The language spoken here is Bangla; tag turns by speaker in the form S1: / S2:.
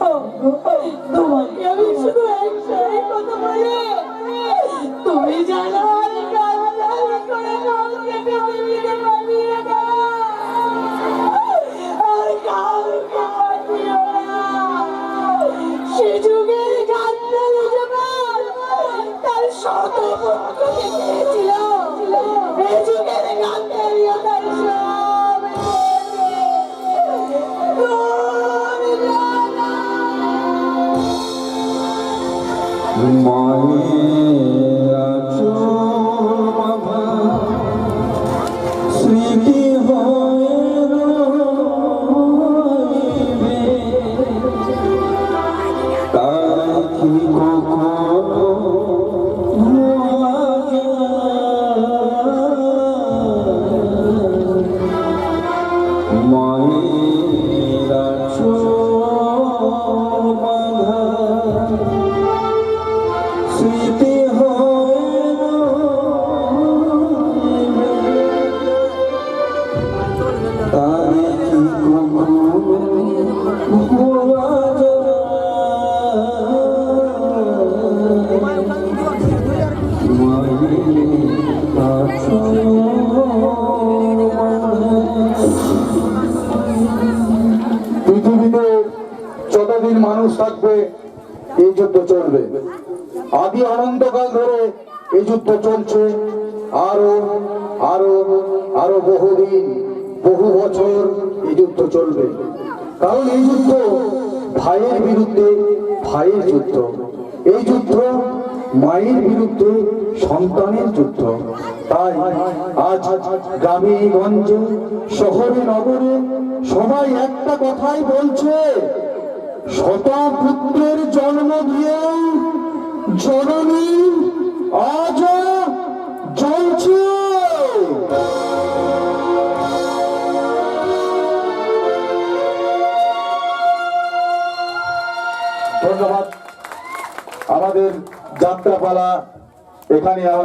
S1: তোমাকে আমি শুধু একটাই কথা বলি। তুমি জানো আমি কান্নাকাটি
S2: বাঁধা স্মৃতি আঁচল
S3: পৃথিবীতে যতদিন মানুষ থাকবে এই যুদ্ধ চলবে। আদি অনন্তকাল ধরে এই যুদ্ধ চলছে। আরও আরও আরও বহুদিন, বহু বছর এই যুদ্ধ চলবে। কারণ এই যুদ্ধ ভাইয়ের বিরুদ্ধে, ভাইয়ের যুদ্ধ। এই যুদ্ধ মায়ের বিরুদ্ধে, সন্তানের যুদ্ধ। তাই আজ গ্রামে গঞ্জে শহরে, নগরে সবাই একটা কথাই বলছে, শত পুত্রের জন্ম দিয়ে জননী আজ জ্বলছে। ধন্যবাদ। আমাদের যাত্রাপালা এখানে